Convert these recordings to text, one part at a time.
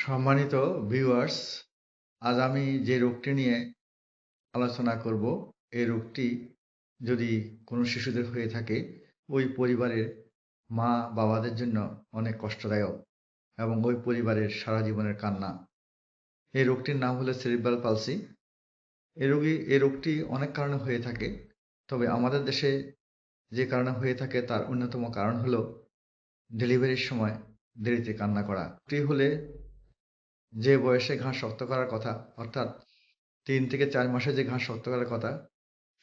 সম্মানিত ভিউয়ার্স আজ আমি যে রোগটি নিয়ে আলোচনা করব, এই রোগটি যদি কোনো শিশুদের হয়ে থাকে, ওই পরিবারের মা বাবাদের জন্য অনেক কষ্টদায়ক এবং ওই পরিবারের সারা জীবনের কান্না। এই রোগটির নাম হলো সেরিব্রাল পালসি এই রোগী, এই রোগটি অনেক কারণে হয়ে থাকে, তবে আমাদের দেশে যে কারণে হয়ে থাকে তার অন্যতম কারণ হলো ডেলিভারির সময় দেরিতে কান্না করা। এটি হলে যে বয়সে ঘাস শক্ত করার কথা, অর্থাৎ তিন থেকে চার মাসে যে ঘাস শক্ত করার কথা,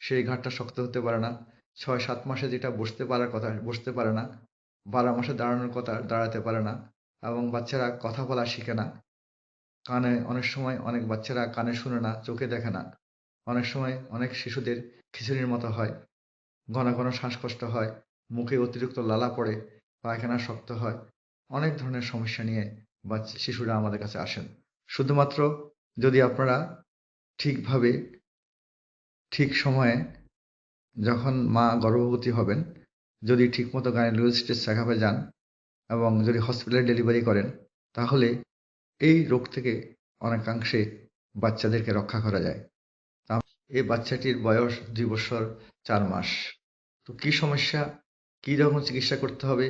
সেই ঘাটটা শক্ত হতে পারে না। ছয়, সাত মাসে যেটা বসতে পারার কথা, বসতে পারে না। বারো মাসে দাঁড়ানোর কথা, দাঁড়াতে পারে না এবং বাচ্চারা কথা বলা শিখে না। কানে অনেক সময় অনেক বাচ্চারা কানে শুনে না, চোখে দেখে না। অনেক সময় অনেক শিশুদের খিচুড়ির মতো হয়। ঘন ঘন শ্বাসকষ্ট হয়, মুখে অতিরিক্ত লালা পড়ে, পায়খানা শক্ত হয়। অনেক ধরনের সমস্যা নিয়ে বাচ্চা শিশুরা আমাদের কাছে আসেন। শুধুমাত্র যদি আপনারা ঠিকভাবে, ঠিক সময়ে যখন মা গর্ভবতী হবেন, যদি ঠিকমতো গাইনোলজিস্টের চেকআপে যান এবং যদি হসপিটালে ডেলিভারি করেন, তাহলে এই রোগ থেকে অনেকাংশে বাচ্চাদেরকে রক্ষা করা যায়। এই বাচ্চাটির বয়স দুই বছর চার মাস। তো কি সমস্যা? কি রকম চিকিৎসা করতে হবে?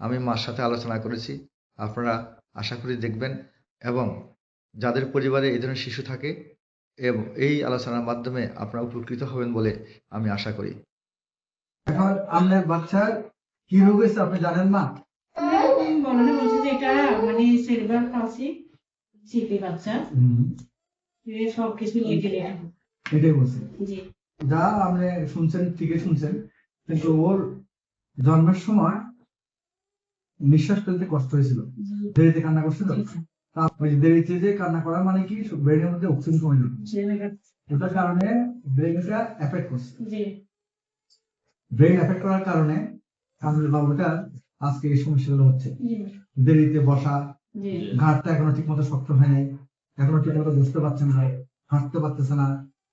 আমি মার সাথে আলোচনা করেছি। আপনারা আশা করি দেখবেন এবং যাদের পরিবারে এই ধরনের শিশু থাকে এবং এই আলোচনার মাধ্যমে আপনারা উপকৃত হবেন বলে আমি আশা করি। এখন আপনার বাচ্চার কি রোগ হয়েছে আপনি জানেন না? বলানো বলছে যে এটা মানে সেরিব্রাল পালসি সিপি বাচ্চা। সব কিছু লেগে লেগে এটাই বলছে। যা আপনি শুনছেন ঠিকই শুনছেন কিন্তু ওর জন্মের সময় নিঃশ্বাস ফেলতে কষ্ট হয়েছিল। দেরিতে কান্না করছিল ওই দেরিতে যে কান্না করা মানে কি? ব্রেনের মধ্যে অক্সিজেন কমে যাবে। ওটার কারণে ব্রেনটা এফেক্ট করছে। ব্রেন এফেক্ট করার কারণে আমাদের বাবুটার আজকে এই সমস্যাগুলো হচ্ছে। দেরিতে বসা ঘাটটা এখনও ঠিক মতো শক্ত হয় নাই। এখনও ঠিক মতো বুঝতে পারছে না হাঁটতে পারতেছে না।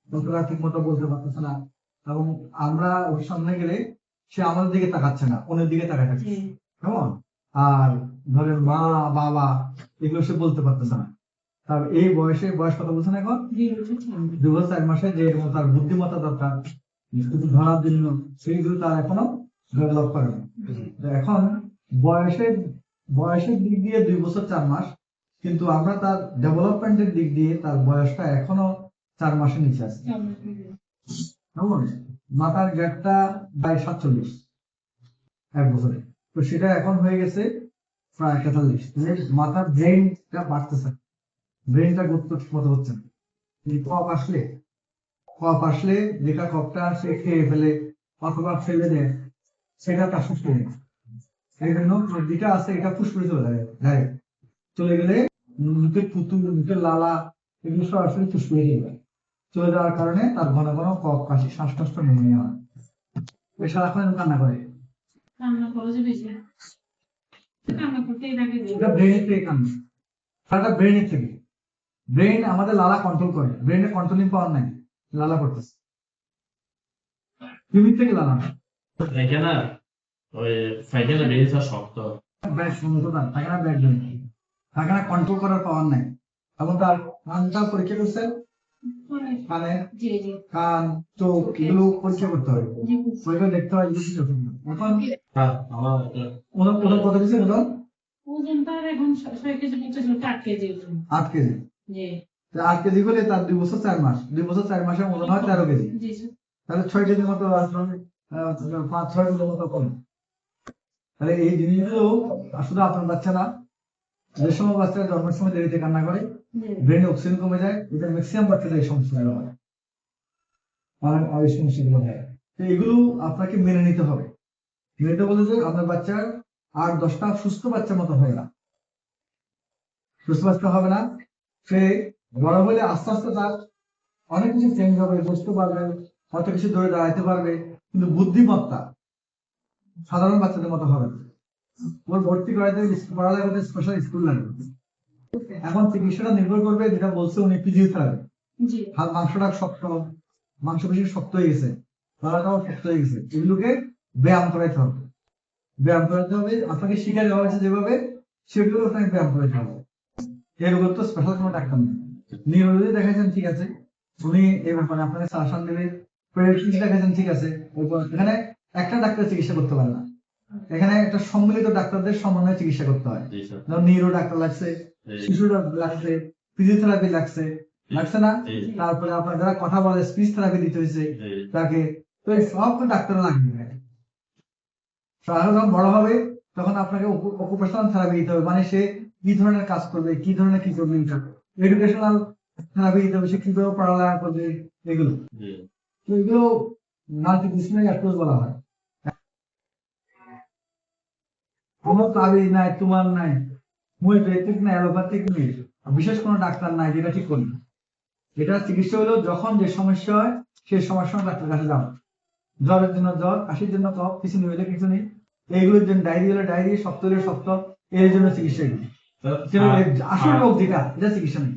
লোকেরা ঠিক মতো বলতে পারতেছে না। এবং আমরা ওর সামনে গেলে সে আমাদের দিকে তাকাচ্ছে না অন্যের দিকে তাকায় থাকে জি কেমন আর ধরেন মা বাবা এগুলো সে বলতে পারতেছে না। তার এই বয়সে বয়স কত বলছেন এখন? দু বছর চার মাসে যে তার বুদ্ধিমত্তা দরকার কিছু ধরার জন্য সেইগুলো তার এখনও ডেভেলপ করে না এখন বয়সের বয়সের দিক দিয়ে দুই বছর চার মাস কিন্তু আমরা তার ডেভেলপমেন্টের দিক দিয়ে তার বয়সটা এখনও চার মাসের নিচে আছে। মাথার গ্যাপটা প্রায় সাতচল্লিশ এক বছরে। তো সেটা এখন হয়ে গেছে প্রায় তেতাল্লিশ মানে মাথার ব্রেনটা বাড়তেছে। ব্রেনটা গুরুত্ব মতো হচ্ছে না। কপ আসলে কপ আসলে যেটা কপটা সে খেয়ে ফেলে অথবা ফেলে দেয়। সেটা তার সুস্থ নেই। এই জন্য যেটা আছে এটা ফুসফুসে চলে যায় ডাইরেক্ট চলে গেলে মুখের পুতুল মুখের লালা, এগুলো আসলে ফুসফুসে চলে যায় চলে যাওয়ার কারণে তার ঘন ঘন কফ কাশি, শ্বাসকষ্ট নেমে হয়। ওই সারাক্ষণ কান্না করে। কান্না করো বেশি কান্না করতে এর আগে এটা ব্রেনের থেকে কান্না সারাটা ব্রেনের থেকে। ব্রেন আমাদের লালা কন্ট্রোল করে। ব্রেনের কন্ট্রোলিং পাওয়ার নাই। লালা করতেছে। তুমি থেকে লালা। না ওই শক্ত। ব্যাড ব্রেন কন্ট্রোল করার পাওয়ার নাই। এবং তার পরীক্ষা করছেন কানে জি জি। কান চোখ এগুলো পরীক্ষা করতে হবে। জি দেখতে হয় এগুলো কি রকম। এখন আমার ওজন ওজন কত কিছু ওজন ওজন তার এখন ছয় কেজি আট কেজি ওজন। আট কেজি? আট কেজি হলে তার দুই বছর চার মাস। দুই বছর চার মাসের ওজন হয় তেরো কেজি। তাহলে ছয় কেজির মতো পাঁচ ছয় কিলোর মতো কম। তাহলে এই জিনিসগুলো শুধু আপনার বাচ্চা যে সময় বাচ্চারা জন্মের সময় দেরিতে কান্না করে ব্রেনে অক্সিজেন কমে যায় এটা ম্যাক্সিমাম বাচ্চাদের এই সমস্যাগুলো হয় আর আর এই সমস্যাগুলো হয় তো এগুলো আপনাকে মেনে নিতে হবে। মেনে বলতে যে আপনার বাচ্চার আর দশটা সুস্থ বাচ্চার মতো হবে না। সুস্থ বাচ্চা হবে না সে বড় হলে আস্তে আস্তে তার অনেক কিছু চেঞ্জ হবে বুঝতে পারবে কত কিছু ধরে দাঁড়াতে পারবে কিন্তু বুদ্ধিমত্তা সাধারণ বাচ্চাদের মতো হবে না। ওর ভর্তি করাতে পড়ালেখা স্পেশাল স্কুল লাগবে। এখন চিকিৎসাটা নির্ভর করবে যেটা বলছে উনি ফিজিওথেরাপি হাত মাংসটা শক্ত মাংস বেশি শক্ত হয়ে গেছে গলাটাও শক্ত হয়ে গেছে। এগুলোকে ব্যায়াম করাইতে হবে। ব্যায়াম করাতে হবে আপনাকে শিখে দেওয়া হয়েছে যেভাবে সেগুলো আপনাকে ব্যায়াম করাইতে হবে। এই রোগের তো স্পেশাল কোনো ডাক্তার নেই। নিউরোলজি দেখাচ্ছেন ঠিক আছে। উনি এই ব্যাপারে আপনাকে সাজেশন দেবে। পেডিয়াট্রিক্স দেখাচ্ছেন ঠিক আছে। এখানে একটা ডাক্তার চিকিৎসা করতে পারে না। এখানে একটা সম্মিলিত ডাক্তারদের সমন্বয়ে চিকিৎসা করতে হয়। যেমন নিউরো ডাক্তার লাগছে শিশু ডাক্তার লাগছে ফিজিওথেরাপি লাগছে লাগছে না? তারপরে আপনার যারা কথা বলে স্পিচ থেরাপি দিতে হয়েছে তাকে তো এই সব ডাক্তার লাগবে। যখন বড় হবে তখন আপনাকে অকুপেশনাল থেরাপি দিতে হবে। মানে সে কি ধরনের কাজ করবে কি ধরনের কি করবে? এডুকেশনাল থেরাপি দিতে হবে সে কীভাবে পড়ালেখা করবে এগুলো। তো এগুলো মাল্টিডিসিপ্লিনারি অ্যাপ্রোচ বলা হয়। কোনো তাবিজ নাই তোমার নাই। হোমিওপ্যাথিক না অ্যালোপ্যাথিক নেই। বিশেষ কোনো ডাক্তার নাই যেটা ঠিক করবে এটা চিকিৎসা হলো যখন যে সমস্যা হয় সেই সমস্যা ডাক্তার কাছে যাও জ্বরের জন্য জ্বর কাশির জন্য কফ কিছু নেই হলে কিছু নেই এইগুলোর জন্য ডায়রি হলে ডায়রি শক্ত হলে শক্ত এর জন্য চিকিৎসা আর- এর আসল রোগ যেটা এটা চিকিৎসা নেই।